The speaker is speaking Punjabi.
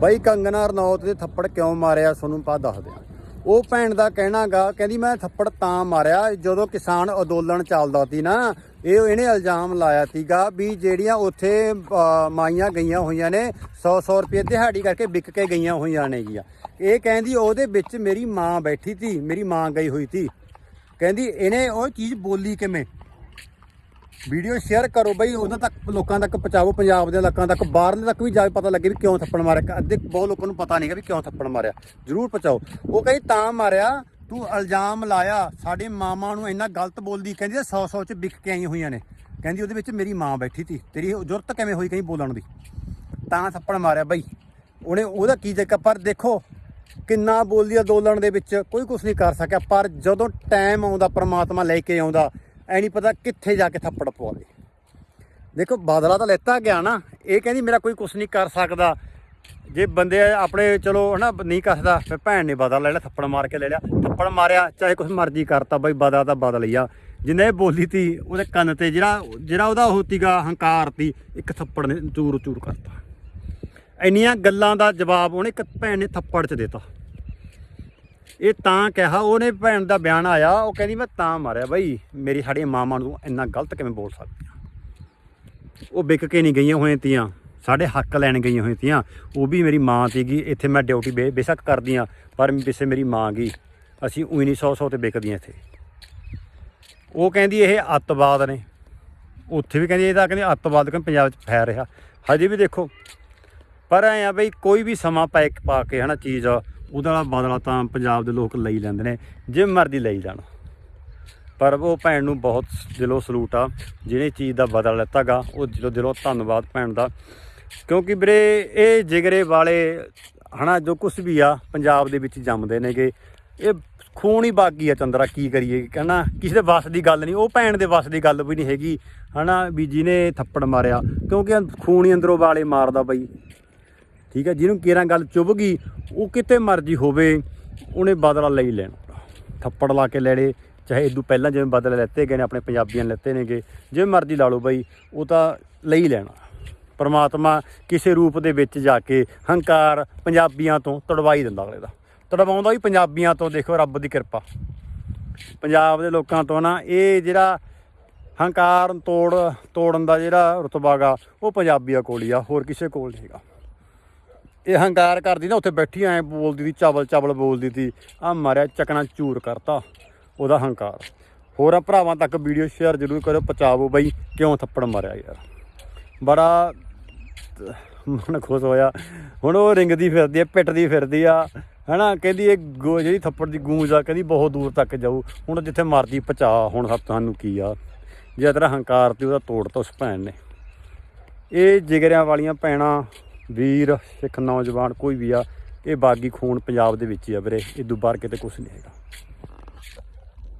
ਬਾਈ ਕੰਗਨਾ ਰਣੌਤ ਦੇ ਥੱਪੜ ਕਿਉਂ ਮਾਰਿਆ ਤੁਹਾਨੂੰ ਪਾ ਦੱਸਦੇ ਆ ਉਹ ਭੈਣ ਦਾ ਕਹਿਣਾਗਾ, ਕਹਿੰਦੀ ਮੈਂ ਥੱਪੜ ਤਾਂ ਮਾਰਿਆ, ਜਦੋਂ ਕਿਸਾਨ ਅੰਦੋਲਨ ਚੱਲਦਾ ਸੀ ਨਾ, ਇਹ ਇਹਨੇ ਇਲਜ਼ਾਮ ਲਾਇਆ ਸੀਗਾ ਵੀ ਜਿਹੜੀਆਂ ਉੱਥੇ ਮਾਈਆਂ ਗਈਆਂ ਹੋਈਆਂ ਨੇ 100 100 ਰੁਪਏ ਦਿਹਾੜੀ ਕਰਕੇ ਵਿਕ ਕੇ ਗਈਆਂ ਹੋਈਆਂ ਨੇਗੀਆਂ ਇਹ ਕਹਿੰਦੀ ਉਹਦੇ ਵਿੱਚ ਮੇਰੀ ਮਾਂ ਬੈਠੀ ਸੀ, ਮੇਰੀ ਮਾਂ ਗਈ ਹੋਈ ਸੀ। ਕਹਿੰਦੀ ਇਹਨੇ ਉਹ ਚੀਜ਼ ਬੋਲੀ ਕਿਵੇਂ? ਵੀਡੀਓ ਸ਼ੇਅਰ ਕਰੋ ਬਈ ਉਹਨਾਂ ਤੱਕ ਲੋਕਾਂ ਤੱਕ ਪਹੁੰਚਾਓ, ਪੰਜਾਬ ਦੇ ਲੋਕਾਂ ਤੱਕ। ਬਾਹਰਲੇ ਤੱਕ ਵੀ ਜਾ ਪਤਾ ਲੱਗੇ ਵੀ ਕਿਉਂ ਥੱਪੜ ਮਾਰਿਆ। ਅੱਧੇ ਬਹੁਤ ਲੋਕਾਂ ਨੂੰ ਪਤਾ ਨਹੀਂਗਾ ਵੀ ਕਿਉਂ ਥੱਪੜ ਮਾਰਿਆ। ਜਰੂਰ ਪਹੁੰਚਾਓ। ਉਹ ਕਹਿੰਦੀ, ਤਾਂ ਮਾਰਿਆ, ਤੂੰ ਇਲਜ਼ਾਮ ਲਾਇਆ। ਸਾਡੇ ਮਾਮਾ ਨੂੰ ਇੰਨਾ ਗਲਤ ਬੋਲਦੀ, ਕਹਿੰਦੀ 100 100 ਚ ਵਿਕ ਕੇ ਆਈਆਂ ਹੋਈਆਂ ਨੇ। ਕਹਿੰਦੀ ਉਹਦੇ ਵਿੱਚ ਮੇਰੀ ਮਾਂ ਬੈਠੀ ਸੀ। ਤੇਰੀ ਜ਼ਰੂਰਤ ਕਿਵੇਂ ਹੋਈ ਕਹੀਂ ਬੋਲਣ ਦੀ? ਤਾਂ ਥੱਪੜ ਮਾਰਿਆ ਬਈ। ਉਹਨੇ ਉਹਦਾ ਕੀ ਜੱਕਾ ਪਰ ਦੇਖੋ, ਕਿੰਨਾ ਬੋਲਦੀ ਅੰਦੋਲਨ ਦੇ ਵਿੱਚ। ਕੋਈ ਕੁਝ ਨਹੀਂ ਕਰ ਸਕਿਆ। ਪਰ ਜਦੋਂ ਟਾਈਮ ਆਉਂਦਾ, ਪ੍ਰਮਾਤਮਾ ਲੈ ਕੇ ਆਉਂਦਾ ਐ ਨਹੀਂ ਪਤਾ ਕਿੱਥੇ ਜਾ ਕੇ ਥੱਪੜ ਪਵਾਵੇ। ਦੇਖੋ, ਬਾਦਲਾ ਤਾਂ ਲੈਤਾ ਗਿਆ ਨਾ, ਇਹ ਕਹਿੰਦੀ ਮੇਰਾ ਕੋਈ ਕੁਝ ਨਹੀਂ ਕਰ ਸਕਦਾ। ਜੇ ਬੰਦੇ ਆਪਣੇ, ਚਲੋ, ਹਨਾ, ਨਹੀਂ ਕੱਸਦਾ ਫਿਰ ਭੈਣ ਨੇ ਬਦਲਾ ਲੈ ਲਿਆ, ਥੱਪੜ ਮਾਰ ਕੇ ਲੈ ਲਿਆ। ਥੱਪੜ ਮਾਰਿਆ, ਚਾਹੇ ਕੁਝ ਮਰਜ਼ੀ ਕਰਤਾ ਬਈ, ਬਦਲਾ ਤਾਂ ਬਦਲ ਲਿਆ ਜਿੰਨੇ ਇਹ ਬੋਲੀ ਤੀ, ਉਹਦੇ ਕੰਨ ਤੇ ਜਿਹੜਾ ਜਿਹੜਾ ਉਹਦਾ ਉਹ ਤੀਗਾ ਹੰਕਾਰ ਤੀ, ਇੱਕ ਥੱਪੜ ਨੇ ਚੂਰ ਚੂਰ ਕਰਤਾ। ਇੰਨੀਆਂ ਗੱਲਾਂ ਦਾ ਜਵਾਬ ਉਹਨੇ ਇੱਕ ਭੈਣ ਨੇ ਥੱਪੜ 'ਚ ਦਿੱਤਾ। ਇਹ ਤਾਂ ਕਿਹਾ, ਉਹਨੇ ਭੈਣ ਦਾ ਬਿਆਨ ਆਇਆ, ਉਹ ਕਹਿੰਦੀ ਮੈਂ ਤਾਂ ਮਾਰਿਆ ਬਾਈ, ਮੇਰੀ ਸਾਡੀ ਮਾਮਾ ਨੂੰ ਇੰਨਾ ਗਲਤ ਕਿਵੇਂ ਬੋਲ ਸਕਦੀ ਉਹ ਵਿਕ ਕੇ ਨਹੀਂ ਗਈਆਂ ਹੋਈਆਂ ਤੀਆਂ, ਸਾਡੇ ਹੱਕ ਲੈਣ ਗਈਆਂ ਹੋਈਆਂ ਤੀਆਂ, ਉਹ ਵੀ ਮੇਰੀ ਮਾਂ ਸੀਗੀ, ਇੱਥੇ ਮੈਂ ਡਿਊਟੀ ਬੇ, ਬੇਸ਼ੱਕ ਕਰਦੀ ਆ ਪਰ ਪਿੱਛੇ ਮੇਰੀ ਮਾਂ ਗਈ, ਅਸੀਂ ਉਹੀ ਨਹੀਂ 100 100 ਤੇ ਵਿਕਦੀਆਂ ਇੱਥੇ। ਉਹ ਕਹਿੰਦੀ ਇਹ ਅੱਤਵਾਦ ਨੇ, ਉੱਥੇ ਵੀ ਕਹਿੰਦੀ ਇਹ ਤਾਂ ਕਹਿੰਦੀ ਅੱਤਵਾਦ ਕਹਿੰਦੇ ਪੰਜਾਬ 'ਚ ਫੈਲ ਰਿਹਾ, ਹਜੇ ਵੀ ਦੇਖੋ। ਪਰ ਐ ਆ ਬਈ, ਕੋਈ ਵੀ ਸਮਾਂ ਪਾ ਪਾ ਕੇ ਹਨਾ, ਚੀਜ਼ ਉਹਦਾ ਵਾਲਾ ਬਦਲਾ ਤਾਂ ਪੰਜਾਬ ਦੇ ਲੋਕ ਲਈ ਲੈਂਦੇ ਨੇ, ਜੇ ਮਰਜ਼ੀ ਲਈ ਜਾਣ। ਪਰ ਉਹ ਭੈਣ ਨੂੰ ਬਹੁਤ ਦਿਲੋਂ ਸਲੂਟ ਆ, ਜਿਹਨੇ ਚੀਜ਼ ਦਾ ਬਦਲਾ ਲੈਤਾਗਾ ਉਹ ਦਿਲੋਂ ਦਿਲੋਂ ਧੰਨਵਾਦ ਭੈਣ ਦਾ। ਕਿਉਂਕਿ ਵੀਰੇ, ਇਹ ਜਿਗਰੇ ਵਾਲੇ ਹਨਾ, ਜੋ ਕੁਝ ਵੀ ਆ, ਪੰਜਾਬ ਦੇ ਵਿੱਚ ਜੰਮਦੇ ਨੇਗੇ। ਇਹ ਖੂਨ ਹੀ ਬਾਗੀ ਆ ਚੰਦਰਾ, ਕੀ ਕਰੀਏ? ਕਹਿੰਦਾ ਕਿਸੇ ਦੇ ਵੱਸ ਦੀ ਗੱਲ ਨਹੀਂ, ਉਹ ਭੈਣ ਦੇ ਵੱਸ ਦੀ ਗੱਲ ਵੀ ਨਹੀਂ ਹੈਗੀ। ਹਨਾ, ਵੀ ਜਿਹਨੇ ਥੱਪੜ ਮਾਰਿਆ, ਕਿਉਂਕਿ ਖੂਨ ਹੀ ਅੰਦਰੋਂ ਵਾਲੇ ਮਾਰਦਾ ਬਈ। ਠੀਕ ਹੈ, ਜਿਹਨੂੰ ਕਿਹੜਾ ਗੱਲ ਚੁੱਭ ਗਈ, ਉਹ ਕਿਤੇ ਮਰਜ਼ੀ ਹੋਵੇ, ਉਹਨੇ ਬਦਲਾ ਲਈ ਲੈਣਾ। ਥੱਪੜ ਲਾ ਕੇ ਲੈੜੇ ਚਾਹੇ ਇਦੋਂ ਪਹਿਲਾਂ ਜਿਵੇਂ ਬਦਲੇ ਲੈਤੇ ਗਏ ਨੇ, ਆਪਣੇ ਪੰਜਾਬੀਆਂ ਲੈਤੇ ਨੇਗੇ, ਜਿਵੇਂ ਮਰਜ਼ੀ ਲਾ ਲਓ ਬਾਈ, ਉਹ ਤਾਂ ਲਈ ਲੈਣਾ। ਪਰਮਾਤਮਾ ਕਿਸੇ ਰੂਪ ਦੇ ਵਿੱਚ ਜਾ ਕੇ ਹੰਕਾਰ ਪੰਜਾਬੀਆਂ ਤੋਂ ਤੜਵਾਈ ਦਿੰਦਾ ਅਗਲੇ ਦਾ। ਤੜਵਾਉਂਦਾ ਵੀ ਪੰਜਾਬੀਆਂ ਤੋਂ, ਦੇਖੋ ਰੱਬ ਦੀ ਕਿਰਪਾ। ਪੰਜਾਬ ਦੇ ਲੋਕਾਂ ਤੋਂ ਨਾ, ਇਹ ਜਿਹੜਾ ਹੰਕਾਰ ਤੋੜ, ਤੋੜਨ ਦਾ ਜਿਹੜਾ ਰਤਬਾਗਾ ਉਹ ਪੰਜਾਬੀਆਂ ਕੋਲ ਹੀ ਆ, ਹੋਰ ਕਿਸੇ ਕੋਲ ਨਹੀਂ ਇਹ ਹੰਕਾਰ ਕਰਦੀ ਨਾ, ਉੱਥੇ ਬੈਠੀ ਐ ਬੋਲਦੀ ਦੀ ਚਾਵਲ ਚਾਵਲ ਬੋਲਦੀ ਸੀ। ਆ ਮਾਰਿਆ ਚੱਕਣਾ ਚੂਰ ਕਰਤਾ, ਉਹਦਾ ਹੰਕਾਰ। ਹੋਰ ਆ ਭਰਾਵਾਂ ਤੱਕ ਵੀਡੀਓ ਸ਼ੇਅਰ ਜ਼ਰੂਰ ਕਰੋ ਪਚਾਵੋ ਬਈ, ਕਿਉਂ ਥੱਪੜ ਮਾਰਿਆ ਯਾਰ। ਬੜਾ ਮਨ ਖੁਸ਼ ਹੋਇਆ। ਹੁਣ ਉਹ ਰਿੰਗਦੀ ਫਿਰਦੀ ਐ ਪਿੱਟਦੀ ਫਿਰਦੀ ਆ, ਹਨਾ? ਕਹਿੰਦੀ ਇਹ ਗੋ, ਜਿਹੜੀ ਥੱਪੜ ਦੀ ਗੂੰਜ ਆ, ਕਹਿੰਦੀ ਬਹੁਤ ਦੂਰ ਤੱਕ ਜਾਊ। ਹੁਣ ਜਿੱਥੇ ਮਰਦੀ ਪਚਾ, ਹੁਣ ਸਭ ਤੁਹਾਨੂੰ ਕੀ ਆ। ਜੇ ਤੇਰਾ ਹੰਕਾਰ ਤੇ ਉਹਦਾ ਤੋੜ ਤੋੜਤਾ ਉਸ ਭੈਣ ਨੇ। ਇਹ ਜਿਗਰਿਆਂ ਵਾਲੀਆਂ ਭੈਣਾਂ ਵੀਰ, ਸਿੱਖ, ਨੌਜਵਾਨ, ਕੋਈ ਵੀ ਆ, ਇਹ ਬਾਗੀ ਖੂਨ ਪੰਜਾਬ ਦੇ ਵਿੱਚ ਹੀ ਆ ਵੀਰੇ, ਇਹ ਬਾਹਰ ਕਿਤੇ ਕੁਝ ਨਹੀਂ ਹੈਗਾ।